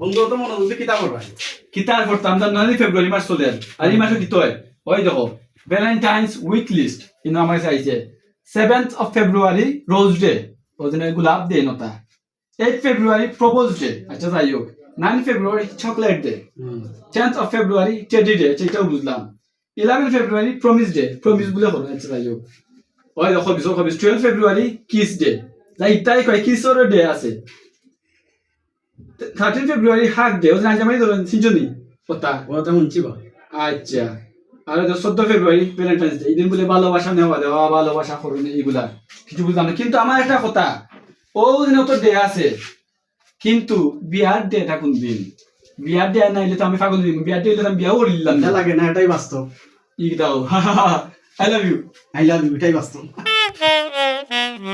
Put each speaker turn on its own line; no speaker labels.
বন্ধু তো মনে হচ্ছে কিতা করবা
কিতার করতাম তার নানি ফেব্রুয়ারি মাস চলে আর এই মাসে কিতো হয় ওই দেখো ভ্যালেন্টাইন্স উইক লিস্ট কিন্তু আমার কাছে আইছে seventh of February rose day ওই গোলাপ ডে নতা এইট ফেব্রুয়ারি প্রপোজ ডে আচ্ছা যাই হোক nine February chocolate day tenth of February teddy day সেটাও বুঝলাম। Eleven February promise day promise বলে হলো আচ্ছা যাই হোক ওই দেখো বিশ টুয়েলভ ফেব্রুয়ারি কিস ডে যাই ইত্যাদি কয় কিসর ডে আছে। থার্টিন ফেব্রুয়ারি হাক ডে ওই জানি ধরেন সিজনি কথা
ও তো শুনছি বা
আচ্ছা। আর চোদ্দ ফেব্রুয়ারি ভ্যালেন্টাইন্স ডে এই দিন বলে ভালোবাসা নেওয়া দেওয়া ভালোবাসা করুন এইগুলা। কিছু বুঝলাম না। কিন্তু আমার একটা কথা ও দিনে তো ডে আছে। কিন্তু বিয়ার ডেটা কোন দিন? বিয়ার ডে নাইলে তো আমি পাগল দিন বিয়ার ডে তো আমি বিয়াও করিলাম
এটা
না
লাগে না এটাই বাস্তব।
ই দাও। I love you
I love you এটাই বাস্তব।